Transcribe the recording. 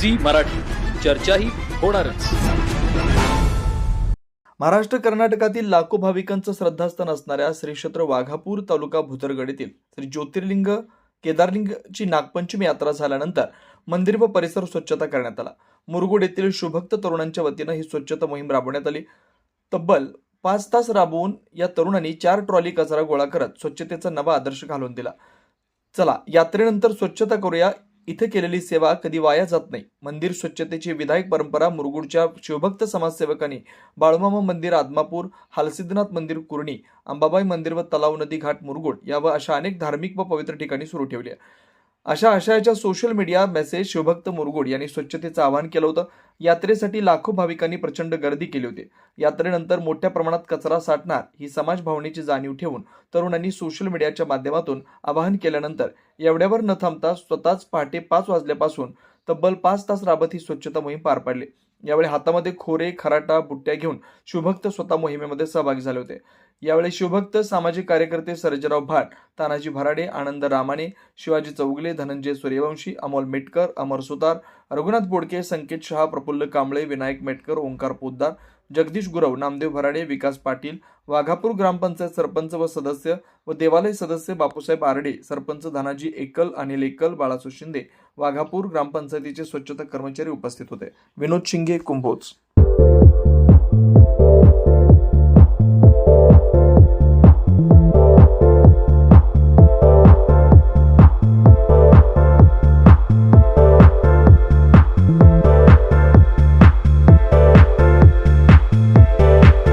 Zee Marathi. चर्चाही होणारच. महाराष्ट्र कर्नाटकातील लाखो भाविकांचं श्रद्धास्थान असणाऱ्या श्री क्षेत्र वाघापूर तालुका भुतरगड येथील श्री ज्योतिर्लिंग केदारलिंगची नागपंचमी यात्रा झाल्यानंतर मंदिर व परिसर स्वच्छता करण्यात आला. मुरगुड येथील शुभक्त तरुणांच्या वतीनं ही स्वच्छता मोहीम राबवण्यात आली. तब्बल पाच तास राबवून या तरुणांनी चार ट्रॉली कचरा गोळा करत स्वच्छतेचा नवा आदर्श घालून दिला. चला यात्रेनंतर स्वच्छता करूया. इथे केलेली सेवा कधी वाया जात नाही. मंदिर स्वच्छतेची विधायक परंपरा मुरगुडच्या शिवभक्त समाजसेवकांनी बाळूमामा मंदिर आदमापूर हालसिद्धनाथ मंदिर कुर्णी अंबाबाई मंदिर व तलाव नदी घाट मुरगुड या व अशा अनेक धार्मिक व पवित्र ठिकाणी सुरू ठेवली आहे. अशा आशयाच्या सोशल मीडिया मेसेज शिवभक्त मुरगुड यांनी स्वच्छतेचं आवाहन केलं होतं. यात्रेसाठी लाखो भाविकांनी प्रचंड गर्दी केली होती. यात्रेनंतर मोठ्या प्रमाणात कचरा साठणार ही समाज भावनेची जाणीव ठेवून तरुणांनी सोशल मीडियाच्या माध्यमातून आवाहन केल्यानंतर एवढ्यावर न थांबता स्वतःच पहाटे पाच वाजल्यापासून तब्बल पाच तास राबत ही स्वच्छता मोहीम पार पाडली. यावेळी हातामध्ये खोरे खराटा बुट्ट्या घेऊन शिवभक्त स्वतः मोहिमेमध्ये सहभागी झाले होते. यावेळी शिवभक्त सामाजिक कार्यकर्ते सर्जेराव भाट तानाजी भराडे आनंद रामाने शिवाजी चौगले धनंजय सूर्यवंशी अमोल मेटकर अमर सुतार रघुनाथ बोडके संकेत शहा प्रफुल्ल कांबळे विनायक मेटकर ओंकार पोद्दार जगदीश गुरव नामदेव भराडे विकास पाटील वाघापूर ग्रामपंचायत सरपंच व सदस्य व देवालय सदस्य बापूसाहेब आरडे सरपंच धनाजी एकल अनिल एकल बाळासू शिंदे वाघापूर ग्रामपंचायतीचे स्वच्छता कर्मचारी उपस्थित होते. विनोद शिंगे कुंभोज.